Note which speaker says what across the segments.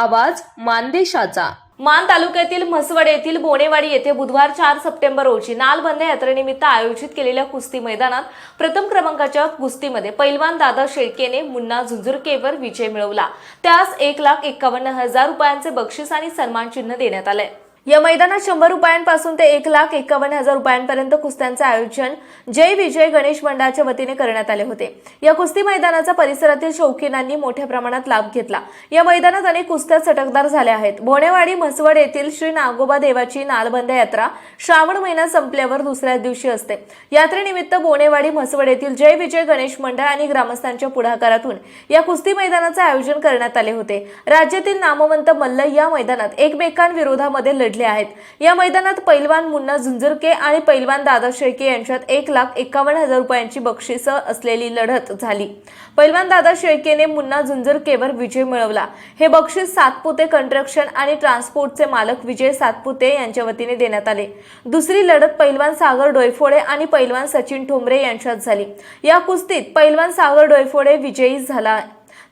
Speaker 1: आवाज मानदेशाचा. मान तालुक्यातील म्हसवड येथील बोनेवाडी येथे बुधवार चार सप्टेंबर रोजी नालबंद यात्रेनिमित्त आयोजित केलेल्या कुस्ती मैदानात प्रथम क्रमांकाच्या कुस्तीमध्ये पैलवान दादा शेळकेने मुन्ना झुंझुरकेवर विजय मिळवला. त्यास एक लाख एक्कावन्न हजार रुपयांचे बक्षीस आणि सन्मान चिन्ह देण्यात आले या मैदानात शंभर रुपयांपासून ते एक लाख एकावन्न हजार रुपयांपर्यंत कुस्त्यांचे आयोजन जय विजय गणेश मंडळाच्या वतीने करण्यात आले होते. या कुस्ती मैदानाचा परिसरातील शौकीनांनी मोठ्या प्रमाणात लाभ घेतला. या मैदानात अनेक कुस्त्या चटकदार झाल्या आहेत. भोणेवाडी म्हसवड येथील श्री नागोबा देवाची नालबंद यात्रा श्रावण महिना संपल्यावर दुसऱ्या दिवशी असते. यात्रेनिमित्त बोणेवाडी म्हसवड येथील जय विजय गणेश मंडळ आणि ग्रामस्थांच्या पुढाकारातून या कुस्ती मैदानाचे आयोजन करण्यात आले होते. राज्यातील नामवंत मल्ल या मैदानात एकमेकांविरोधामध्ये लढले आहेत. या मैदानात पैलवान मुन्ना झुंझुरके आणि पैलवान दादा शेळके यांच्यात एक लाख एकावन्न हजार रुपयांची बक्षिसं असलेली लढत झाली. पैलवान दादा शेळकेने मुन्ना झुंझुरकेवर विजय मिळवला. हे बक्षीस सातपुते कंस्ट्रक्शन आणि ट्रान्सपोर्टचे मालक विजय सातपुते यांच्या वतीने देण्यात आले. दुसरी लढत पैलवान सागर डोयफोडे आणि पैलवान सचिन ठोंबरे यांच्यात झाली. या कुस्तीत पैलवान सागर डोयफोडे विजयी झाला.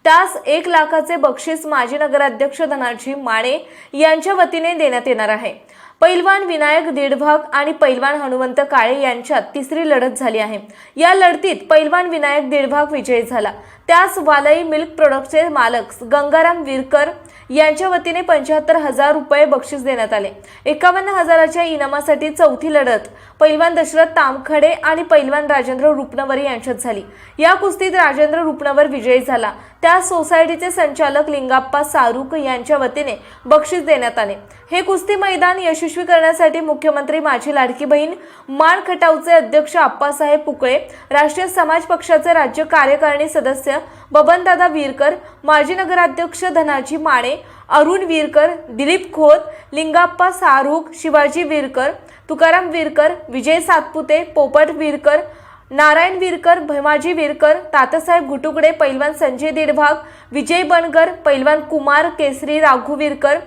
Speaker 1: त्यास एक लाखाचे बक्षीस माजी नगराध्यक्ष धनाजी माने यांच्या वतीने देण्यात येणार आहे. पैलवान विनायक दीडभाग आणि पैलवान हनुमंत काळे यांच्यात तिसरी लढत झाली आहे. या लढतीत पैलवान विनायक दीडभाग विजयी झाला. त्यास वालई मिल्क प्रोडक्टचे मालक गंगाराम विरकर यांच्या वतीने पंच्याहत्तर हजार रुपये बक्षीस देण्यात आले. एकावन्न हजाराच्या इनामासाठी चौथी लढत पैलवान दशरथ तामखडे आणि पैलवान राजेंद्र रुपनवरे यांच्यात झाली. या कुस्तीत राजेंद्र रुपनवर विजयी झाला. त्या सोसायटीचे संचालक लिंगाप्पा सारुक यांच्या वतीने बक्षीस देण्यात आले. हे कुस्ती मैदान यशस्वी करण्यासाठी मुख्यमंत्री माझी लाडकी बहीण माण खटावचे अध्यक्ष आप्पासाहेब पुकळे राष्ट्रीय समाज पक्षाचे राज्य कार्यकारिणी सदस्य बबनदादा वीरकर माजी नगराध्यक्ष धनाजी माने अरुण वीरकर दिलीप खोत लिंगाप्पा सारूख शिवाजी वीरकर तुकाराम वीरकर विजय सातपुते पोपट वीरकर नारायण वीरकर भैमाजी वीरकर तातासाहेब घुटुकडे पैलवान संजय दिडभाग विजय बनकर पैलवान कुमार केसरी राघू वीरकर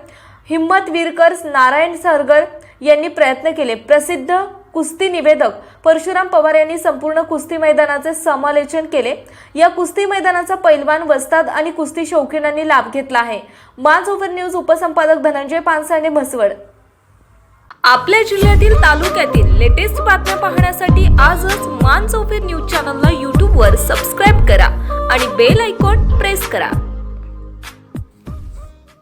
Speaker 1: हिम्मत वीरकर नारायण सरगर यांनी प्रयत्न केले. प्रसिद्ध कुस्ती निवेदक परशुराम पवार यांनी संपूर्ण कुस्ती मैदानाचे समालोचन केले. या कुस्ती मैदानाचा पैलवान वस्ताद आणि कुस्ती शौकीनांनी लाभ घेतला आहे. माज ओव्हर न्यूज उपसंपादक धनंजय पानसाने म्हसवड. आपल्या जिल्ह्यातील तालुक्यातील लेटेस्ट बातम्या पाहण्यासाठी आजच मान चौफेर न्यूज चॅनलला यूट्यूबवर सबस्क्राईब करा आणि बेल आयकॉन प्रेस करा.